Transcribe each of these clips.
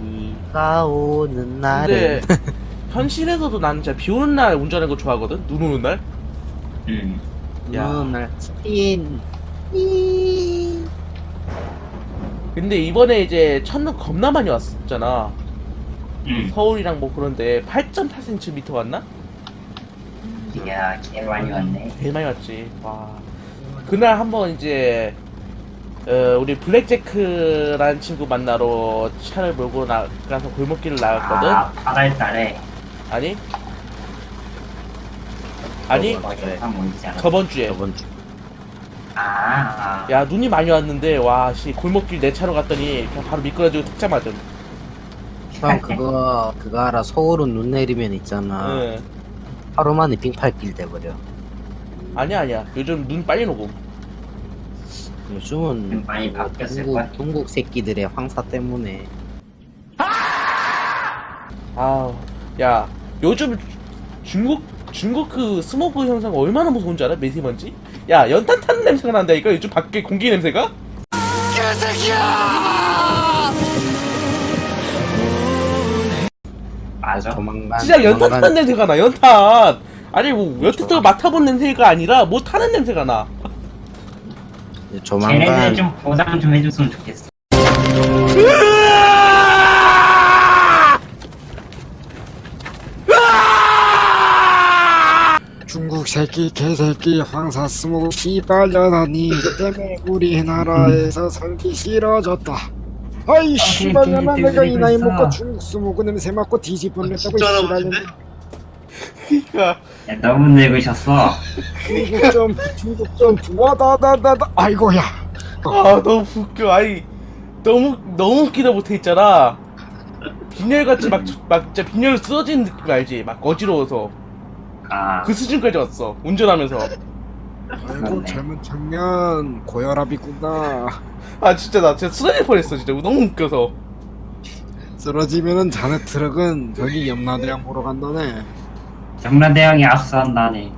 비가 오는 날에 근데 현실에서도 나는 진짜 비 오는 날 운전하는 거 좋아하거든? 눈 오는 날? 음. 야. 오는 날이 근데 이번에 이제 첫눈 겁나 많이 왔었잖아. 음. 서울이랑 뭐 그런데 8.8cm 왔나? 이야, 개 많이 왔네. 제일 많이 왔지. 와. 그날 한번 이제 어, 우리 블랙제크라는 친구 만나러 차를 몰고 나가서 골목길을 나갔거든. 아, 8월 달에. 아니? 아니? 뭐. 저번 주에. 저번 주 아, 아. 야 눈이 많이 왔는데 와 씨 골목길 내 차로 갔더니 그냥 바로 미끄러지고 탁자 맞음. 형 그거 그거 알아 서울은 눈 내리면 있잖아 응. 하루 만에 빙판길 돼버려 아니야 아니야. 요즘 눈 빨리 녹음. 요즘은 많이 뭐 바뀌었을 중국, 거야. 중국 새끼들의 황사 때문에 아, 야, 요즘 중국 중국 그 스모그 현상 얼마나 무서운지 알아? 미세먼지? 야, 연탄 타는 냄새가 난다니까 요즘 밖에 공기 냄새가? 맞아. 조만간 진짜 연탄 조만간 타는 냄새가 나. 연탄. 아니 뭐 여태껏 맡아본 냄새가 아니라 뭐 타는 냄새가 나. 조만간 좀 보상 좀 해줬으면 좋겠어. 중국 새끼 개새끼 황사 스모그 씨발년아니 때문에 우리 나라에서 살기 싫어졌다. 아이 씨발년아 내가 이 나이 먹고 중국 스모그 냄새 맡고 뒤집어냈다고 씨발년 그러니까 야, 너무 늙으셨어. 중국 좀 중국 좀 와다다다다 아이고야 아 너무 웃겨. 아니 너무 너무 웃기다 못해 있잖아. 빈혈같이 막 막 진짜 빈혈 쓰러지는 느낌 알지? 막 어지러워서 아, 그 수준까지 왔어. 운전하면서. 아이고 젊은 청년 고혈압이구나 아 진짜 나 진짜 쓰러질 뻔했어 진짜 너무 웃겨서. 쓰러지면은 자네 트럭은 저기 염라대왕 보러 간다네 정라대왕이 압수한다네.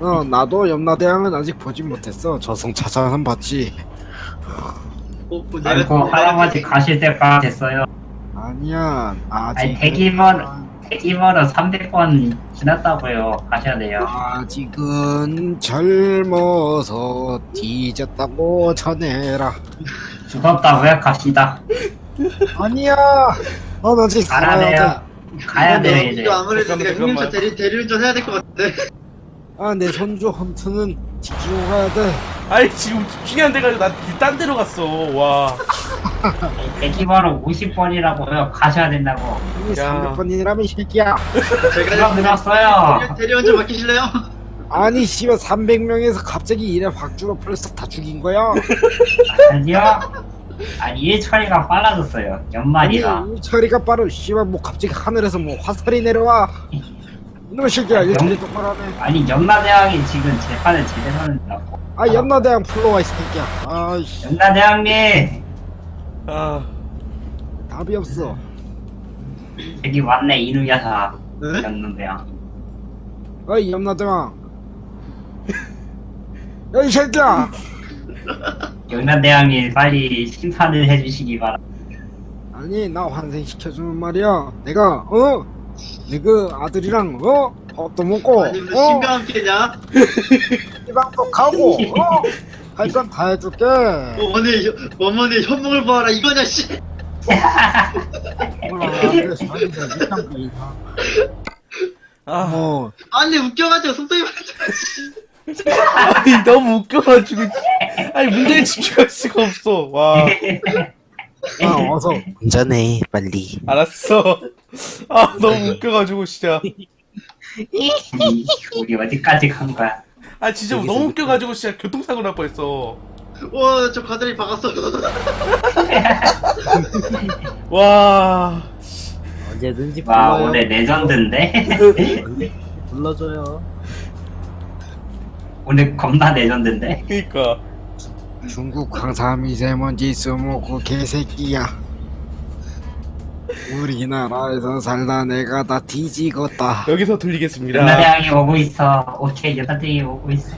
어 나도 염라대왕은 아직 보진 못했어 저승차차는 봤지 아이고, 할아버지 가실 때가 됐어요. 아니야 아직 아니, 대기만, 대기만은 300번 지났다고요. 가셔야 돼요. 아직은 젊어서 뒤졌다고 전해라. 죽었다고요? 갑시다. 아니야. 어, 나 지금 살아야 돼요. 가야 돼요, 이제. 이거 아무래도 잠깐만, 내가 흉년차 잠깐만. 대리, 대리운전 해야 될 것 같은데 아, 내 손주 험트는 지키고 가야 돼. 아니 지금 중요한 데가 나딴 데로 갔어. 와. 대기번호 50번이라고요. 가셔야 된다고. 아니, 야. 300번이라면 이 새끼야. 누가 제가 늘었어요? 대리- 대리운전 맡기실래요? 아니, 씨발 300명에서 갑자기 이래 확 줄어 벌써 다 죽인 거야. 아니요. 아니, 일 처리가 빨라졌어요. 아니, 연말이라. 이 처리가 빠른 씨발 뭐 갑자기 하늘에서 뭐 화살이 내려와. 이놈의 새끼야, 이거 진짜 똑바로 하네. 아니, 연마대왕이 지금 재판을 제대로 하는다고. 아, 염라대왕 풀러와, 이 새끼야. 아이씨, 연마대왕님! 아. 답이 없어. 여기 왔네, 이누야사. 네? 연마대왕. 어이, 염라대왕. 야, 이 새끼야. 연마대왕님 빨리 심판을 해주시기 바랍니다. 아니 나 환생시켜주는 말이야 내가 어? 내그 아들이랑 어? 밥도 먹고 아니 무슨 어? 신병 함께냐? 지방도 가고 어? 할건 다 해줄게 어머니 혀- 어머니 현몽을 보아라 이거냐 씨 몰라 밑장이다 아. 어 아니 웃겨가지고 속도이 말했잖 아 아니 너무 웃겨가지고. 아니 문제에 집중할 수가 없어. 와. 아, 어서 운전해 빨리 알았어. 아 너무 웃겨가지고 진짜. 우리, 어디까지 간 거야? 아 진짜 여기서 너무. 웃겨가지고 진짜 교통사고 날 뻔했어. 와저 가다리 박았어 와. 언제든지 와, 불러요 오늘 레전드인데? 불러줘요 오늘 겁나 레전드인데? 그니까. 중국 황사 미세먼지 스모그 개새끼야 우리나라에서 살다 내가 다 뒤지겠다 여기서 들리겠습니다. 연마대왕이 오고 있어. 오케이, 연마대왕이 오고 있어.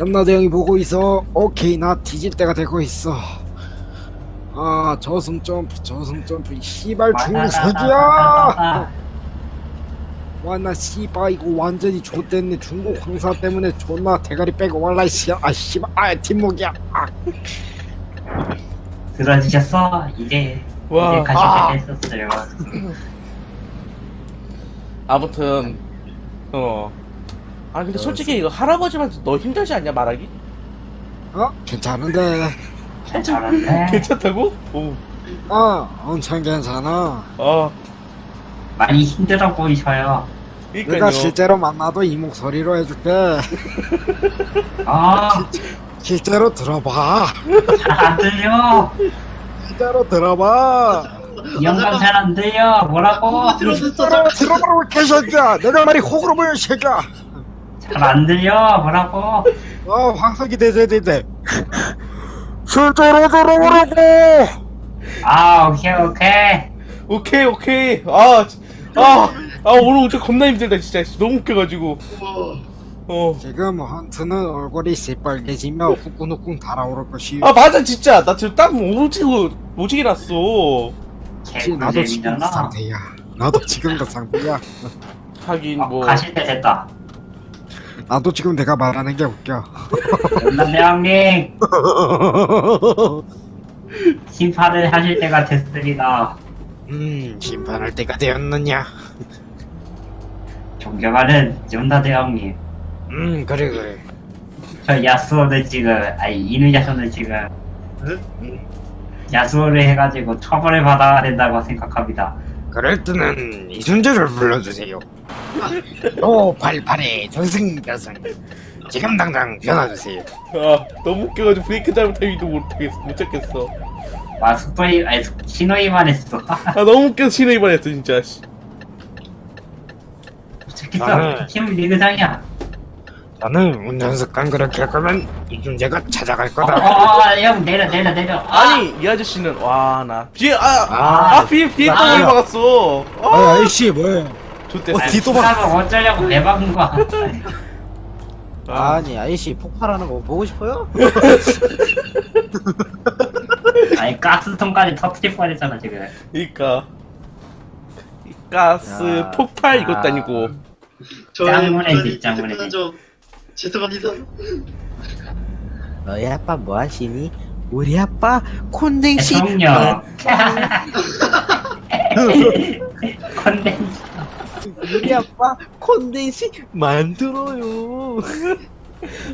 염라대왕이 보고 있어 오케이 나 뒤질 때가 되고 있어 아 저승 점프 저승 점프 이 씨발 아, 중국 새끼야 와 나 씨발 이거 완전히 좆됐네 중국 황사 때문에 존나 대가리 빼고 이 씨야 아 씨발 아 뒷목이야 아 들어주셨어? 이제 와. 이제 가실 때 됐었어요. 아무튼 어. 아 근데 솔직히 이거 할아버지한테 너 힘들지 않냐 말하기? 어? 괜찮은데 잘하네. 괜찮다고? 오. 어 엄청 괜찮아 아. 많이 힘들어 보이셔요. 내가 그러니까요. 실제로 만나도 이 목소리로 해줄게 아, 실제로 들어봐 잘 안 들려. 실제로 들어봐 이 영감 잘안 들려. 뭐라고? 들었어 들어 들어보라고 개새끼야 내가 말이 호구로 보여 이 새끼야 잘 안 들려. 뭐라고? 어 황석이 대대대대 실제로 들어보라고 아, 오케이, 오케이. 오케이 오케이. 아. 지- 아. 아 오늘 진짜 겁나 힘들다 진짜. 너무 웃겨가지고. 우와. 어. 지금 헌트는 얼굴이 새빨개지며 후끈후끈 달아오를 것이 아 맞아 진짜. 나 지금 땀 오지고 오지게 났어. 나도 지금 그 개꿀잼이잖아. 상태야. 나도 지금 그 상태야. 하긴 어, 뭐. 가실 때 됐다. 나도 지금 내가 말하는 게 웃겨. 연남대왕님, 심판을 하실 때가 됐습니다. 음 심판할 때가 되었느냐 존경하는 연나대왕님. 음 그래 그래 저 야수호를 지금, 아니, 이누야수는 지금, 응? 야수호를 해가지고 처벌을 받아야 된다고 생각합니다. 그럴 때는 이순재를 불러주세요 오 88의 전승자승 지금 당장 변화주세요 아 너무 웃겨가지고 브레이크 잡을 타이밍도 못하겠어 못 잡겠어 와, 속도이, 아니, 속- 신호위만 했어. 아 너무 웃겨서 신호 위반 했어 진짜. 나는- 팀 리그장이야. 나는 운전습관 그렇게 할 거면 이순재가 찾아갈 어, 거다 어, 어, 형, 내려, 내려, 내려. 아, 아니 이 아저씨는 와 나 뒤에 아 아 아, 아, 뒤에 뒤에 아. 똥을 막았어 아 아 아이씨 뭐해 좋댔어 어, 뒤- 또 봐. 면 어쩌려고 내 박은 거야. 아, 아니 아이씨 폭발하는 거 보고 싶어요? 아니, 가스통까지 터트릴 뻔했잖아, 지금. 그니까 이 가스 야. 폭발 이것도 아. 아니고 짱구네. 죄송한 점 죄송합니다. 너희 아빠 뭐 하시니? 우리 아빠 콘덴시 대통령. 컨덴스. 우리 아빠 콘덴시 만들어요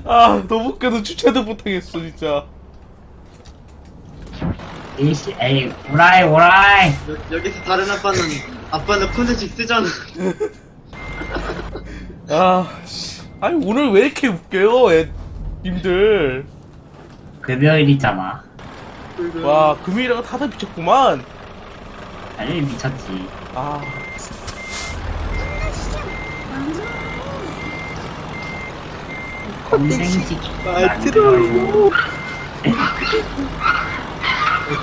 아 너무 웃겨서 주차도 못하겠어 진짜 이씨, 에이, 오라이, 오라이. 여, 여기서 다른 아빠는 아빠는 콘텐츠 쓰잖아. 아 씨. 아니 오늘 왜 이렇게 웃겨요 애 님들 금요일이잖아. 와 금요일이라고 다들 미쳤구만 아니, 미쳤지. 아 컨덴스. 말 들어요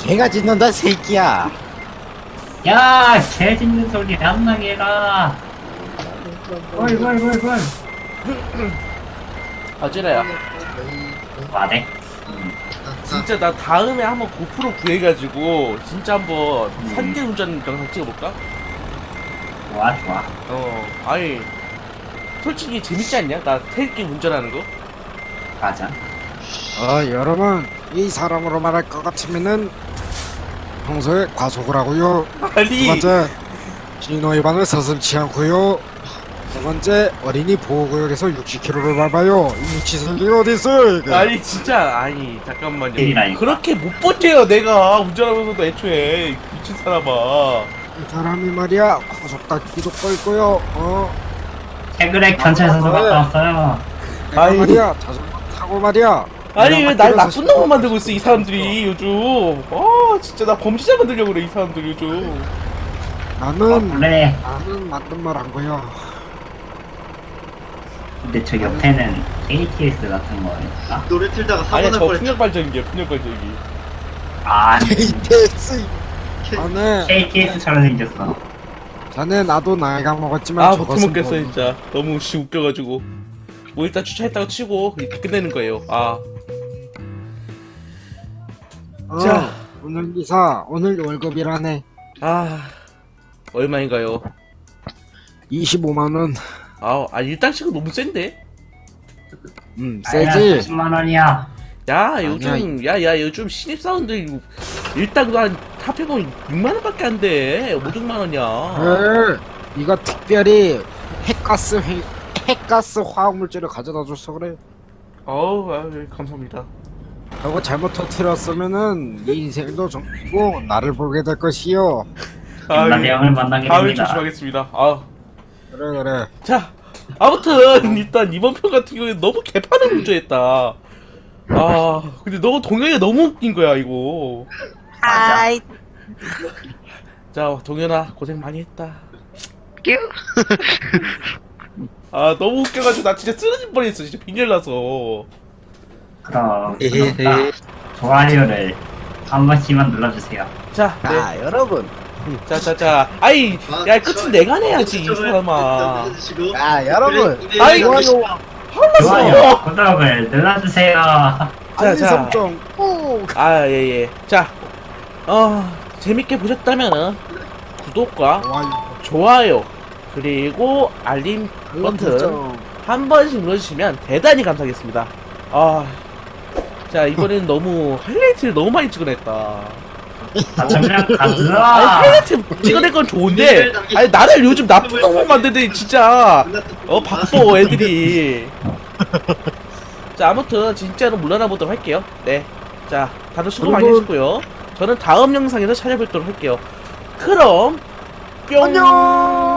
개가 짖는다 새끼야 야, 개 짖는 소리 안 나게 해라. 뭘, 뭘, 뭘, 뭘. 아지라야 와네. 진짜 나 다음에 한번 고프로 구해가지고 진짜 한번 산계 운전 영상 찍어볼까? 좋아, 좋아. 어 아니 솔직히 재밌지 않냐? 나 태극기 운전하는 거? 가자. 어 여러분 이 사람으로 말할 것 같으면은 평소에 과속을 하고요 두 아니 번째 신호 위반을 서슴치 않고요 세 번째 어린이 보호구역에서 60km를 밟아요. 이 미치새끼가 어딨어 이게? 아니 진짜 아니 잠깐만요. 그렇게 못 버텨요 내가. 운전하면서도 애초에 미친 사람아. 이 사람이 말이야 과속다기도 걸고요. 어? 최근에 경찰서서 갔다 왔어요. 내가 아이. 말이야 자전거 타고 말이야. 아니 왜 날 나쁜 놈 만들고 있어 이 사람들이 요즘. 아 진짜 나 범죄자 만들려고 그래 이 사람들 요즘. 아, 나는 원래 나는 맞는 말한 거야 근데 저 옆에는 KTX 같은 거였나? 노래 틀다가 사고 아니야 날저 뻔했다. 풍력 발전기야 풍력 발전기 아, KTX 자네 KTX처럼 생겼어. 자네 나도 나이가 먹었지만 아못 저것은 먹겠어 뭐- 진짜 너무 씨 웃겨가지고 뭐 일단 주차했다고 치고 끝내는 거예요 아 어, 자. 오늘 기사 오늘 월급이라네 아 얼마인가요? 25만원 아, 아 일당씩은 너무 센데? 음 세지. 40만 원이야. 야 요즘 야 야 요즘 신입사원들 일당도 한 합해보면 6만원 밖에 안 돼. 5, 6만원이야. 헐 이거 특별히 핵가스 회, 핵가스 화학물질을 가져다 줬어 그래. 어우 아유, 감사합니다. 하고 잘못 터트렸으면은 네 인생도 정리고 나를 보게 될 것이요. 김나대 형을 만나게 다음에 됩니다. 조심하겠습니다. 아, 그래 그래 자 아무튼 일단 이번 편 같은 경우에 너무 개판을 문제했다 아 근데 너무 동현이 너무 웃긴 거야 이거 하이. 자 동현아 고생 많이 했다 아 너무 웃겨가지고 나 진짜 쓰러질 뻔했어 진짜 빈혈 나서 그럼 에헤헤. 구독과 좋아요를 한 번씩만 눌러주세요. 자 네. 자, 여러분. 자자자. 아이 야 끝은 내가 내야지 이 사람아. 자, 여러분. 아이, 좋아요. 좋아요, 구독을 눌러주세요. 자, 자. 설정 꾹아 예예. 자 어, 재밌게 보셨다면 구독과 좋아요. 그리고 알림 버튼. 한 번씩 눌러주시면 대단히 감사하겠습니다. 아, 자 이번에는 너무 하이라이트를 너무 많이 찍어냈다 아, 그냥 아니 가자. 하이라이트 찍어낸 건 좋은데 아니 나를 요즘 나쁜 놈 만드는데 진짜. 어 바빠 애들이. 자 아무튼 진짜로 물러나 보도록 할게요. 네자 다들 수고 많이 여러분. 하셨고요. 저는 다음 영상에서 찾아뵙도록 할게요. 그럼 뿅. 안녕